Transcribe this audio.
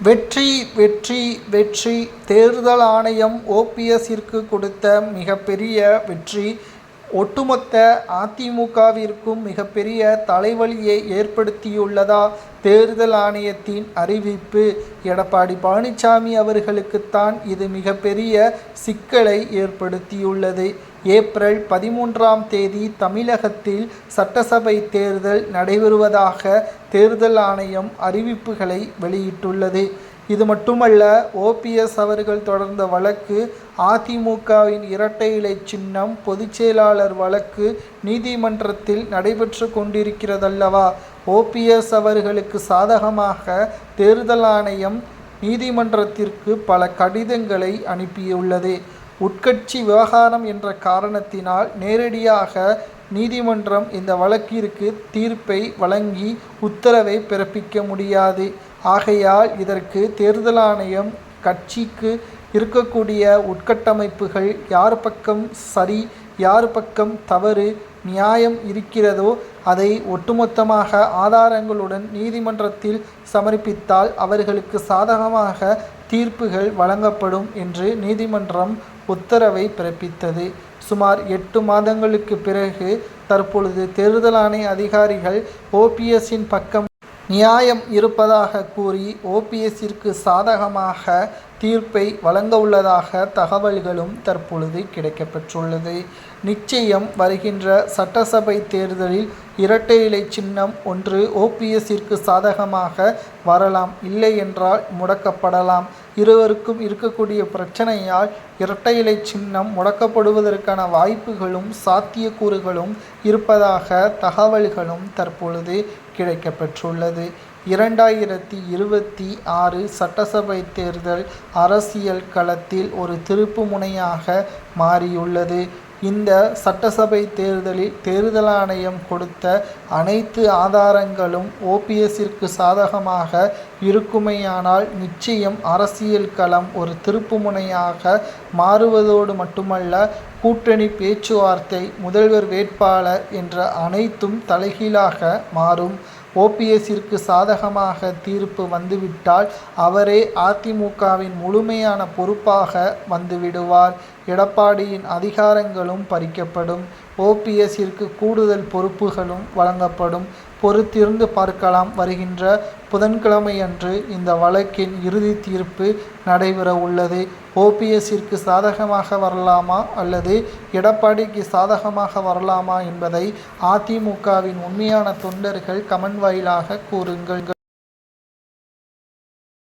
வெற்றி வெற்றி வெற்றி தேர்தல் ஆணையம் ஓபிஎஸ்ஸிற்கு கொடுத்த மிகப்பெரிய வெற்றி ஒட்டுமொத்த அதிமுகவிற்கும் மிகப்பெரிய தலைவலியை ஏற்படுத்தியுள்ளதா தேர்தல் ஆணையத்தின் அறிவிப்பு. எடப்பாடி பழனிசாமி அவர்களுக்குத்தான் இது மிகப்பெரிய சிக்கலை ஏற்படுத்தியுள்ளது. ஏப்ரல் பதிமூன்றாம் தேதி தமிழகத்தில் சட்டசபை தேர்தல் நடைபெறுவதாக தேர்தல் ஆணையம் அறிவிப்புகளை வெளியிட்டுள்ளது. இது மட்டுமல்ல ஓபிஎஸ் அவர்கள் தொடர்ந்த வழக்கு அதிமுகவின் இரட்டை இலை சின்னம் பொதுச்செயலாளர் வழக்கு நீதிமன்றத்தில் நடைபெற்று கொண்டிருக்கிறதல்லவா? ஓபிஎஸ் அவர்களுக்கு சாதகமாக தேர்தல் ஆணையம் நீதிமன்றத்திற்கு பல கடிதங்களை அனுப்பியுள்ளது. உட்கட்சி விவகாரம் என்ற காரணத்தினால் நேரடியாக நீதிமன்றம் இந்த வழக்கிற்கு தீர்ப்பை வழங்கி உத்தரவை பிறப்பிக்க முடியாது. ஆகையால் இதற்கு தேர்தல் ஆணையம் கட்சிக்கு இருக்கக்கூடிய உட்கட்டமைப்புகள் யார் பக்கம் சரி யார் பக்கம் தவறு நியாயம் இருக்கிறதோ அதை ஒட்டுமொத்தமாக ஆதாரங்களுடன் நீதிமன்றத்தில் சமர்ப்பித்தால் அவர்களுக்கு சாதகமாக தீர்ப்புகள் வழங்கப்படும் என்று நீதிமன்றம் உத்தரவை பிறப்பித்தது. சுமார் எட்டு மாதங்களுக்கு பிறகு தற்பொழுது தேர்தல் ஆணைய அதிகாரிகள் ஓபிஎஸ்ஸின் பக்கம் நியாயம் இருப்பதாக கூறி ஓபிஎஸ்ஸிற்கு சாதகமாக தீர்ப்பை வழங்கவுள்ளதாக தகவல்களும் தற்பொழுது கிடைக்கப்பெற்றுள்ளது. நிச்சயம் வருகின்ற சட்டசபை தேர்தலில் இரட்டை இலை சின்னம் ஒன்று ஓபிஎஸ்ஸிற்கு சாதகமாக வரலாம் இல்லை என்றால் முடக்கப்படலாம். இருவருக்கும் இருக்கக்கூடிய பிரச்சனையால் இரட்டை இலை சின்னம் முடக்கப்படுவதற்கான வாய்ப்புகளும் சாத்தியக்கூறுகளும் இருப்பதாக தகவல்களும் தற்பொழுது கிடைக்கப்பெற்றுள்ளது. இரண்டாயிரத்தி இருபத்தி ஆறு சட்டசபை தேர்தல் அரசியல் களத்தில் ஒரு திருப்பு முனையாக மாறியுள்ளது. இந்த சட்டசபை தேர்தலில் தேர்தல் ஆணையம் கொடுத்த அனைத்து ஆதாரங்களும் ஓபிஎஸ்ஸிற்கு சாதகமாக இருக்குமையானால் நிச்சயம் அரசியல் களம் ஒரு திருப்புமுனையாக மாறுவதோடு மட்டுமல்ல கூட்டணி பேச்சுவார்த்தை முதல்வர் வேட்பாளர் என்ற அனைத்தும் தலைகீழாக மாறும். ஓபிஎஸ்ஸிற்கு சாதகமாக தீர்ப்பு வந்துவிட்டால் அவரே அதிமுகவின் முழுமையான பொறுப்பாக வந்துவிடுவார் எடப்பாடியின் அதிகாரங்களும் பறிக்கப்படும். ஓபிஎஸ்ஸிற்கு கூடுதல் பொறுப்புகளும் வழங்கப்படும். பொறுத்திருந்து பார்க்கலாம். வருகின்ற புதன்கிழமையன்று இந்த வழக்கின் இறுதி தீர்ப்பு நடைபெற உள்ளது. ஓபிஎஸ்ஸிற்கு சாதகமாக வரலாமா? அல்லது எடப்பாடிக்கு சாதகமாக வரலாமா என்பதை அதிமுகவின் உண்மையான தொண்டர்கள் கமன் வாயிலாக கூறுங்கள்.